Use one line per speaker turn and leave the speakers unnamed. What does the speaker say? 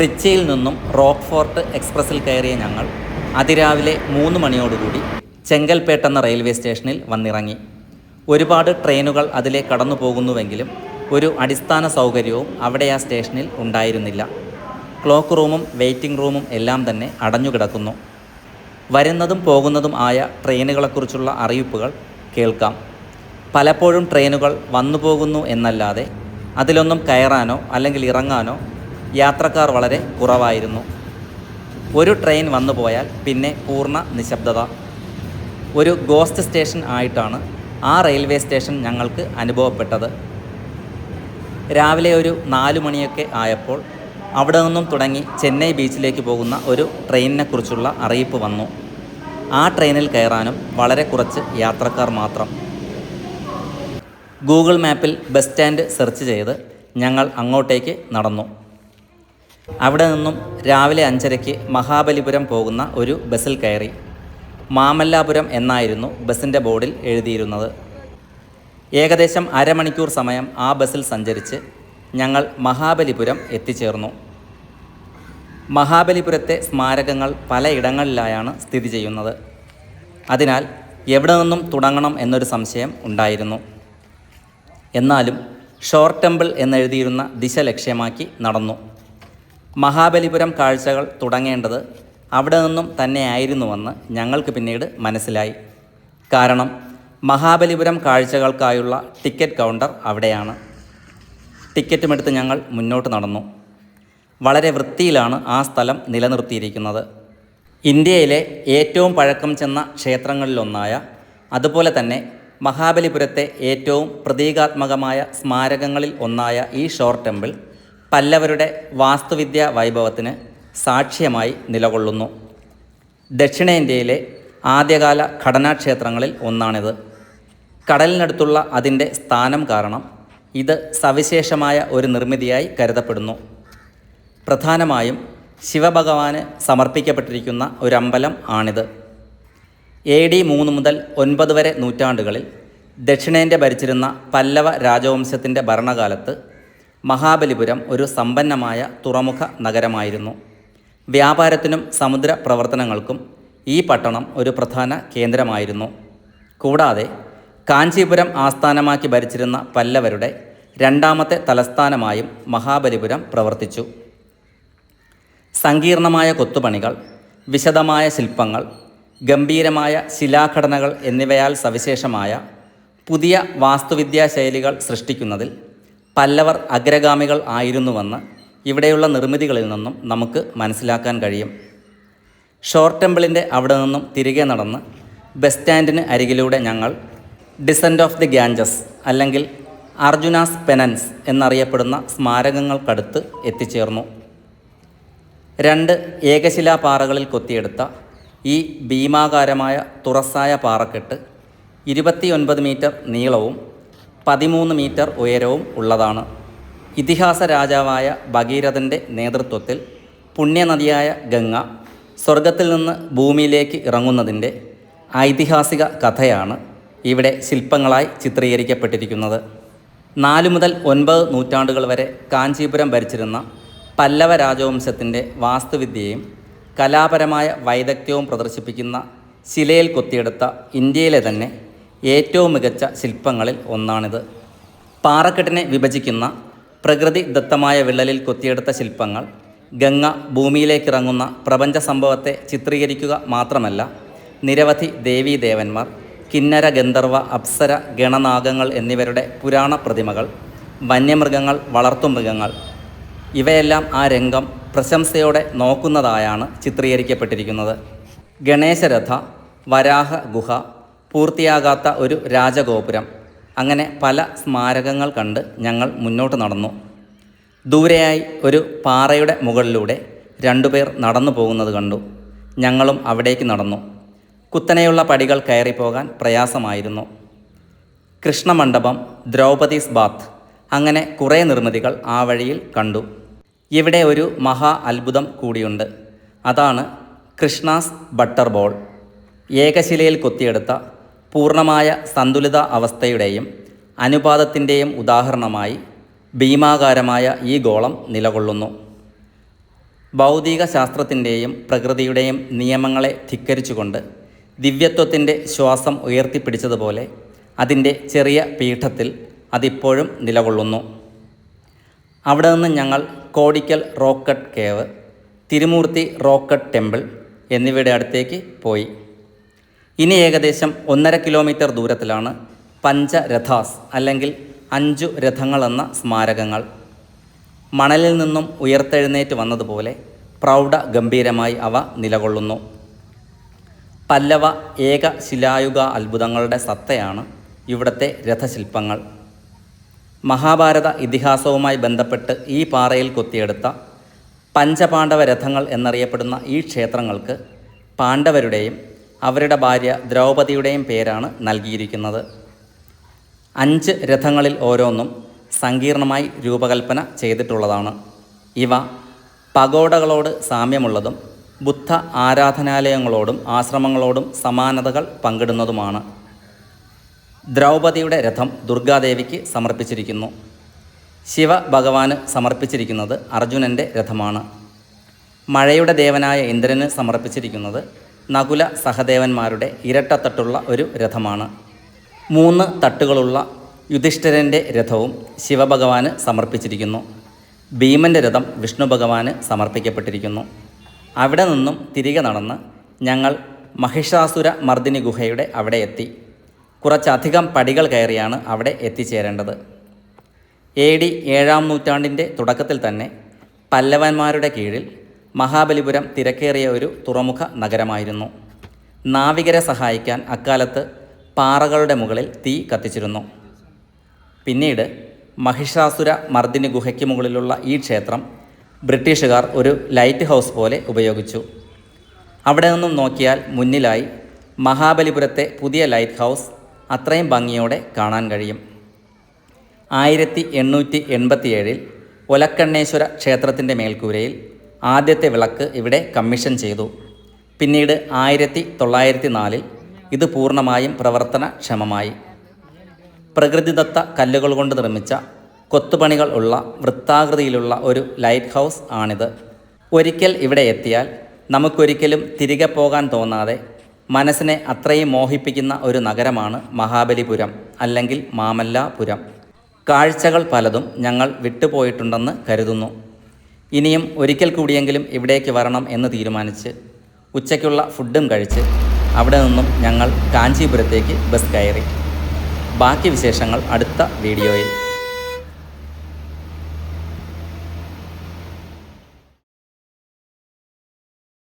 ട്രിച്ചിയിൽ നിന്നും rock fort എക്സ്പ്രസ്സിൽ കയറിയ ഞങ്ങൾ അതിരാവിലെ മൂന്ന് മണിയോടുകൂടി ചെങ്കൽപ്പേട്ട് എന്ന റെയിൽവേ സ്റ്റേഷനിൽ വന്നിറങ്ങി. ഒരുപാട് ട്രെയിനുകൾ അതിലെ കടന്നു പോകുന്നുവെങ്കിലും ഒരു അടിസ്ഥാന സൗകര്യവും അവിടെ ആ സ്റ്റേഷനിൽ ഉണ്ടായിരുന്നില്ല. ക്ലോക്ക് റൂമും വെയിറ്റിംഗ് റൂമും എല്ലാം തന്നെ അടഞ്ഞുകിടക്കുന്നു. വരുന്നതും പോകുന്നതും ആയ ട്രെയിനുകളെക്കുറിച്ചുള്ള അറിയിപ്പുകൾ കേൾക്കാം. പലപ്പോഴും ട്രെയിനുകൾ വന്നു പോകുന്നു എന്നല്ലാതെ അതിലൊന്നും കയറാനോ അല്ലെങ്കിൽ ഇറങ്ങാനോ യാത്രക്കാർ വളരെ കുറവായിരുന്നു. ഒരു ട്രെയിൻ വന്നു പോയാൽ പിന്നെ പൂർണ നിശബ്ദത. ഒരു ഗോസ്റ്റ് സ്റ്റേഷൻ ആയിട്ടാണ് ആ റെയിൽവേ സ്റ്റേഷൻ ഞങ്ങൾക്ക് അനുഭവപ്പെട്ടത്. രാവിലെ ഒരു നാല് മണിയൊക്കെ ആയപ്പോൾ അവിടെ നിന്നും തുടങ്ങി ചെന്നൈ ബീച്ചിലേക്ക് പോകുന്ന ഒരു ട്രെയിനിനെക്കുറിച്ചുള്ള അറിയിപ്പ് വന്നു. ആ ട്രെയിനിൽ കയറാനും വളരെ കുറച്ച് യാത്രക്കാർ മാത്രം. ഗൂഗിൾ മാപ്പിൽ ബസ് സ്റ്റാൻഡ് സെർച്ച് ചെയ്ത് ഞങ്ങൾ അങ്ങോട്ടേക്ക് നടന്നു. അവിടെ നിന്നും രാവിലെ അഞ്ചരയ്ക്ക് മഹാബലിപുരം പോകുന്ന ഒരു ബസ്സിൽ കയറി. മാമല്ലാപുരം എന്നായിരുന്നു ബസ്സിന്റെ ബോർഡിൽ എഴുതിയിരുന്നത്. ഏകദേശം അരമണിക്കൂർ സമയം ആ ബസ്സിൽ സഞ്ചരിച്ച് ഞങ്ങൾ മഹാബലിപുരം എത്തിച്ചേർന്നു. മഹാബലിപുരത്തെ സ്മാരകങ്ങൾ പലയിടങ്ങളിലായാണ് സ്ഥിതി ചെയ്യുന്നത്. അതിനാൽ എവിടെ നിന്നും തുടങ്ങണം എന്നൊരു സംശയം ഉണ്ടായിരുന്നു. എന്നാലും ഷോർ ടെമ്പിൾ എന്നെഴുതിയിരുന്ന ദിശ ലക്ഷ്യമാക്കി നടന്നു. മഹാബലിപുരം കാഴ്ചകൾ തുടങ്ങേണ്ടത് അവിടെ നിന്നും തന്നെയായിരുന്നുവെന്ന് ഞങ്ങൾക്ക് പിന്നീട് മനസ്സിലായി. കാരണം മഹാബലിപുരം കാഴ്ചകൾക്കായുള്ള ടിക്കറ്റ് കൗണ്ടർ അവിടെയാണ്. ടിക്കറ്റുമെടുത്ത് ഞങ്ങൾ മുന്നോട്ട് നടന്നു. വളരെ വൃത്തിയിലാണ് ആ സ്ഥലം നിലനിർത്തിയിരിക്കുന്നത്. ഇന്ത്യയിലെ ഏറ്റവും പഴക്കം ചെന്ന ക്ഷേത്രങ്ങളിലൊന്നായ അതുപോലെ തന്നെ മഹാബലിപുരത്തെ ഏറ്റവും പ്രതീകാത്മകമായ സ്മാരകങ്ങളിൽ ഒന്നായ ഈ ഷോർ ടെമ്പിൾ പല്ലവരുടെ വാസ്തുവിദ്യ വൈഭവത്തിന് സാക്ഷ്യമായി നിലകൊള്ളുന്നു. ദക്ഷിണേന്ത്യയിലെ ആദ്യകാല ഘടനാക്ഷേത്രങ്ങളിൽ ഒന്നാണിത്. കടലിനടുത്തുള്ള അതിന്റെ സ്ഥാനം കാരണം ഇത് സവിശേഷമായ ഒരു നിർമ്മിതിയായി കരുതപ്പെടുന്നു. പ്രധാനമായും ശിവഭഗവാന് സമർപ്പിക്കപ്പെട്ടിരിക്കുന്ന ഒരമ്പലം ആണിത്. എ ഡി മൂന്ന് മുതൽ ഒൻപത് വരെ നൂറ്റാണ്ടുകളിൽ ദക്ഷിണേന്ത്യ ഭരിച്ചിരുന്ന പല്ലവ രാജവംശത്തിന്റെ ഭരണകാലത്ത് മഹാബലിപുരം ഒരു സമ്പന്നമായ തുറമുഖ നഗരമായിരുന്നു. വ്യാപാരത്തിനും സമുദ്ര പ്രവർത്തനങ്ങൾക്കും ഈ പട്ടണം ഒരു പ്രധാന കേന്ദ്രമായിരുന്നു. കൂടാതെ കാഞ്ചീപുരം ആസ്ഥാനമാക്കി ഭരിച്ചിരുന്ന പല്ലവരുടെ രണ്ടാമത്തെ തലസ്ഥാനമായും മഹാബലിപുരം പ്രവർത്തിച്ചു. സങ്കീർണമായ കൊത്തുപണികൾ വിശദമായ ശില്പങ്ങൾ ഗംഭീരമായ ശിലാഘടനകൾ എന്നിവയാൽ സവിശേഷമായ പുതിയ വാസ്തുവിദ്യാ ശൈലികൾ സൃഷ്ടിക്കുന്നതിൽ പല്ലവർ അഗ്രഗാമികൾ ആയിരുന്നുവെന്ന് ഇവിടെയുള്ള നിർമ്മിതികളിൽ നിന്നും നമുക്ക് മനസ്സിലാക്കാൻ കഴിയും. ഷോർ ടെമ്പിളിന്റെ അവിടെ നിന്നും തിരികെ നടന്ന് ബസ് സ്റ്റാൻഡിന് അരികിലൂടെ ഞങ്ങൾ ഡിസെൻഡ് ഓഫ് ദി ഗാഞ്ചസ് അല്ലെങ്കിൽ അർജുനാസ് പെനൻസ് എന്നറിയപ്പെടുന്ന സ്മാരകങ്ങൾക്കടുത്ത് എത്തിച്ചേർന്നു. രണ്ട് ഏകശിലാപാറകളിൽ കൊത്തിയെടുത്ത ഈ ഭീമാകാരമായ തുറസായ പാറക്കെട്ട് ഇരുപത്തിയൊൻപത് മീറ്റർ നീളവും പതിമൂന്ന് മീറ്റർ ഉയരവും ഉള്ളതാണ്. ഇതിഹാസ രാജാവായ ഭഗീരഥന്റെ നേതൃത്വത്തിൽ പുണ്യനദിയായ ഗംഗ സ്വർഗത്തിൽ നിന്ന് ഭൂമിയിലേക്ക് ഇറങ്ങുന്നതിന്റെ ഐതിഹാസിക കഥയാണ് ഇവിടെ ശില്പങ്ങളായി ചിത്രീകരിക്കപ്പെട്ടിരിക്കുന്നത്. നാല് മുതൽ ഒൻപത് നൂറ്റാണ്ടുകൾ വരെ കാഞ്ചീപുരം ഭരിച്ചിരുന്ന പല്ലവ രാജവംശത്തിന്റെ വാസ്തുവിദ്യയും കലാപരമായ വൈദഗ്ധ്യവും പ്രദർശിപ്പിക്കുന്ന ശിലയിൽ കൊത്തിയെടുത്ത ഇന്ത്യയിലെ തന്നെ ഏറ്റവും മികച്ച ശില്പങ്ങളിൽ ഒന്നാണിത്. പാറക്കെട്ടിനെ വിഭജിക്കുന്ന പ്രകൃതി ദത്തമായ വിള്ളലിൽ കൊത്തിയെടുത്ത ശില്പങ്ങൾ ഗംഗ ഭൂമിയിലേക്കിറങ്ങുന്ന പ്രപഞ്ച സംഭവത്തെ ചിത്രീകരിക്കുക മാത്രമല്ല നിരവധി ദേവീദേവന്മാർ കിന്നര ഗന്ധർവ അപ്സര ഗണനാഗങ്ങൾ എന്നിവരുടെ പുരാണ പ്രതിമകൾ വന്യമൃഗങ്ങൾ വളർത്തുമൃഗങ്ങൾ ഇവയെല്ലാം ആ രംഗം പ്രശംസയോടെ നോക്കുന്നതായാണ് ചിത്രീകരിക്കപ്പെട്ടിരിക്കുന്നത്. ഗണേശരഥ വരാഹ ഗുഹ പൂർത്തിയാകാത്ത ഒരു രാജഗോപുരം. അങ്ങനെ പല സ്മാരകങ്ങൾ കണ്ട് ഞങ്ങൾ മുന്നോട്ട് നടന്നു. ദൂരെയായി ഒരു പാറയുടെ മുകളിലൂടെ രണ്ടുപേർ നടന്നു പോകുന്നത് കണ്ടു. ഞങ്ങളും അവിടേക്ക് നടന്നു. കുത്തനെയുള്ള പടികൾ കയറിപ്പോകാൻ പ്രയാസമായിരുന്നു. കൃഷ്ണമണ്ഡപം ദ്രൗപദീസ് ബാത്ത് അങ്ങനെ കുറേ നിർമ്മിതികൾ ആ വഴിയിൽ കണ്ടു. ഇവിടെ ഒരു മഹാ അത്ഭുതം കൂടിയുണ്ട്. അതാണ് കൃഷ്ണാസ് ബട്ടർ ബോൾ. ഏകശിലയിൽ കൊത്തിയെടുത്ത പൂർണമായ സന്തുലിത അവസ്ഥയുടെയും അനുപാതത്തിന്റെയും ഉദാഹരണമായി ഭീമാകാരമായ ഈ ഗോളം നിലകൊള്ളുന്നു. ഭൗതിക ശാസ്ത്രത്തിന്റെയും പ്രകൃതിയുടെയും നിയമങ്ങളെ ധിക്കരിച്ചുകൊണ്ട് ദിവ്യത്വത്തിന്റെ ശ്വാസം ഉയർത്തിപ്പിടിച്ചതുപോലെ അതിന്റെ ചെറിയ പീഠത്തിൽ അതിപ്പോഴും നിലകൊള്ളുന്നു. അവിടെ നിന്ന് ഞങ്ങൾ Kodikkal rock cut cave Thirumoorthy rock cut temple എന്നിവയുടെ അടുത്തേക്ക് പോയി. ഇനി ഏകദേശം ഒന്നര കിലോമീറ്റർ ദൂരത്തിലാണ് പഞ്ചരഥാസ് അല്ലെങ്കിൽ അഞ്ചു രഥങ്ങൾ എന്ന സ്മാരകങ്ങൾ. മണലിൽ നിന്നും ഉയർത്തെഴുന്നേറ്റ് വന്നതുപോലെ പ്രൗഢ ഗംഭീരമായി അവ നിലകൊള്ളുന്നു. പല്ലവ ഏക ശിലായുഗ അത്ഭുതങ്ങളുടെ സത്തയാണ് ഇവിടുത്തെ രഥശില്പങ്ങൾ. മഹാഭാരത ഇതിഹാസവുമായി ബന്ധപ്പെട്ട് ഈ പാറയിൽ കൊത്തിയെടുത്ത പഞ്ചപാണ്ഡവ രഥങ്ങൾ എന്നറിയപ്പെടുന്ന ഈ ക്ഷേത്രങ്ങൾക്ക് പാണ്ഡവരുടെയും അവരുടെ ഭാര്യ ദ്രൗപദിയുടെയും പേരാണ് നൽകിയിരിക്കുന്നത്. അഞ്ച് രഥങ്ങളിൽ ഓരോന്നും സങ്കീർണമായി രൂപകൽപ്പന ചെയ്തിട്ടുള്ളതാണ്. ഇവ പഗോഡകളോട് സാമ്യമുള്ളതും ബുദ്ധ ആരാധനാലയങ്ങളോടും ആശ്രമങ്ങളോടും സമാനതകൾ പങ്കിടുന്നതുമാണ്. ദ്രൗപദിയുടെ രഥം ദുർഗാദേവിക്ക് സമർപ്പിച്ചിരിക്കുന്നു. ശിവ ഭഗവാന് സമർപ്പിച്ചിരിക്കുന്നത് അർജുനന്റെ രഥമാണ്. മഴയുടെ ദേവനായ ഇന്ദ്രന് സമർപ്പിച്ചിരിക്കുന്നത് നകുല സഹദേവന്മാരുടെ ഇരട്ടത്തട്ടുള്ള ഒരു രഥമാണ്. മൂന്ന് തട്ടുകളുള്ള യുധിഷ്ഠിരന്റെ രഥവും ശിവഭഗവാന് സമർപ്പിച്ചിരിക്കുന്നു. ഭീമന്റെ രഥം വിഷ്ണു ഭഗവാന് സമർപ്പിക്കപ്പെട്ടിരിക്കുന്നു. അവിടെ നിന്നും തിരികെ നടന്ന് ഞങ്ങൾ മഹിഷാസുര മർദിനി ഗുഹയുടെ അവിടെ എത്തി. കുറച്ചധികം പടികൾ കയറിയാണ് അവിടെ എത്തിച്ചേരേണ്ടത്. എ ഡി ഏഴാം നൂറ്റാണ്ടിന്റെ തുടക്കത്തിൽ തന്നെ പല്ലവന്മാരുടെ കീഴിൽ മഹാബലിപുരം തിരക്കേറിയ ഒരു തുറമുഖ നഗരമായിരുന്നു. നാവികരെ സഹായിക്കാൻ അക്കാലത്ത് പാറകളുടെ മുകളിൽ തീ കത്തിച്ചിരുന്നു. പിന്നീട് മഹിഷാസുര മർദിനി ഗുഹയ്ക്ക് മുകളിലുള്ള ഈ ക്ഷേത്രം ബ്രിട്ടീഷുകാർ ഒരു ലൈറ്റ് ഹൗസ് പോലെ ഉപയോഗിച്ചു. അവിടെ നിന്നും നോക്കിയാൽ മുന്നിലായി മഹാബലിപുരത്തെ പുതിയ ലൈറ്റ് ഹൗസ് അത്രയും ഭംഗിയോടെ കാണാൻ കഴിയും. ആയിരത്തി എണ്ണൂറ്റി എൺപത്തിയേഴിൽ ഒലക്കണ്ണേശ്വര ക്ഷേത്രത്തിന്റെ മേൽക്കൂരയിൽ ആദ്യത്തെ വിളക്ക് ഇവിടെ കമ്മീഷൻ ചെയ്തു. പിന്നീട് ആയിരത്തി തൊള്ളായിരത്തി നാലിൽ ഇത് പൂർണമായും പ്രവർത്തനക്ഷമമായി. പ്രകൃതിദത്ത കല്ലുകൾ കൊണ്ട് നിർമ്മിച്ച കൊത്തുപണികൾ ഉള്ള വൃത്താകൃതിയിലുള്ള ഒരു ലൈറ്റ് ഹൗസ് ആണിത്. ഒരിക്കൽ ഇവിടെ എത്തിയാൽ നമുക്കൊരിക്കലും തിരികെ പോകാൻ തോന്നാതെ മനസ്സിനെ അത്രയും മോഹിപ്പിക്കുന്ന ഒരു നഗരമാണ് മഹാബലിപുരം അല്ലെങ്കിൽ മാമല്ലാപുരം. കാഴ്ചകൾ പലതും ഞങ്ങൾ വിട്ടുപോയിട്ടുണ്ടെന്ന് കരുതുന്നു. ഇനിയും ഒരിക്കൽ കൂടിയെങ്കിലും ഇവിടേക്ക് വരണം എന്ന് തീരുമാനിച്ച് ഉച്ചയ്ക്കുള്ള ഫുഡും കഴിച്ച് അവിടെ നിന്നും ഞങ്ങൾ കാഞ്ചീപുരത്തേക്ക് ബസ് കയറി. ബാക്കി വിശേഷങ്ങൾ അടുത്ത വീഡിയോയിൽ.